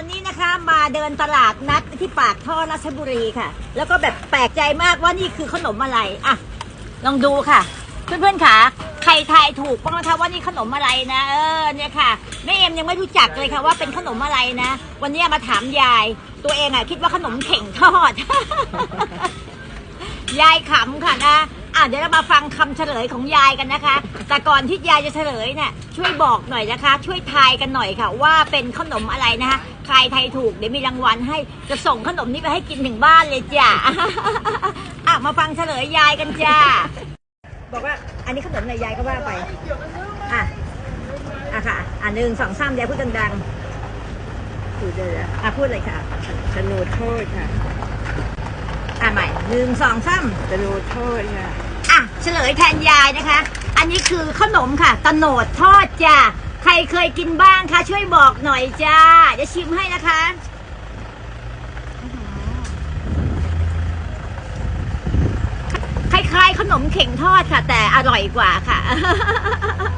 วันนี้นะคะมาเดินตลาดนัดที่ปากท่อราชบุรีค่ะ แล้วก็แบบแปลกใจมากว่านี่คือขนมอะไรอะลองดูค่ะ เพื่อนๆค่ะใครทายถูกบ้างนะคะว่านี่ขนมอะไรนะ เออเนี่ยค่ะแม่เอ็มยังไม่รู้จักเลยค่ะว่าเป็นขนมอะไรนะ วันนี้มาถามยาย ตัวเองอะคิดว่าขนมเข่งทอด ยายขำค่ะนะ อะเดี๋ยวเรามาฟังคำเฉลยของยายกันนะคะ แต่ก่อนที่ยายจะเฉลยเนี่ยช่วยบอกหน่อยนะคะ ช่วยทายกันหน่อยค่ะ ว่าเป็นขนมอะไรนะคะใครทายถูกเดี๋ยวมีรางวัลให้จะส่งขนมนี้ไปให้กินถึงบ้านเลยจ้ะ อะมาฟังเฉลยยายกันจ้าบอกว่าอันนี้ขนมอะไรยายก็ว่าไปอะอะค่ะอะหนึ่งสองสามยายพูดดังพูดได้แล้วๆอะพูดเลยค่ะสโนโทษค่ะอะใหม่หนึ่งสองสามสโนโทษค่ะอะ เฉลยแทนยายนะคะ อันนี้คือขนมค่ะตะโหนดทอดจ้าใครเคยกินบ้างคะช่วยบอกหน่อยจ้าจะชิมให้นะคะคล้ายๆขนมเข่งทอดค่ะ แต่อร่อยกว่าค่ะขอบคุณยายนะ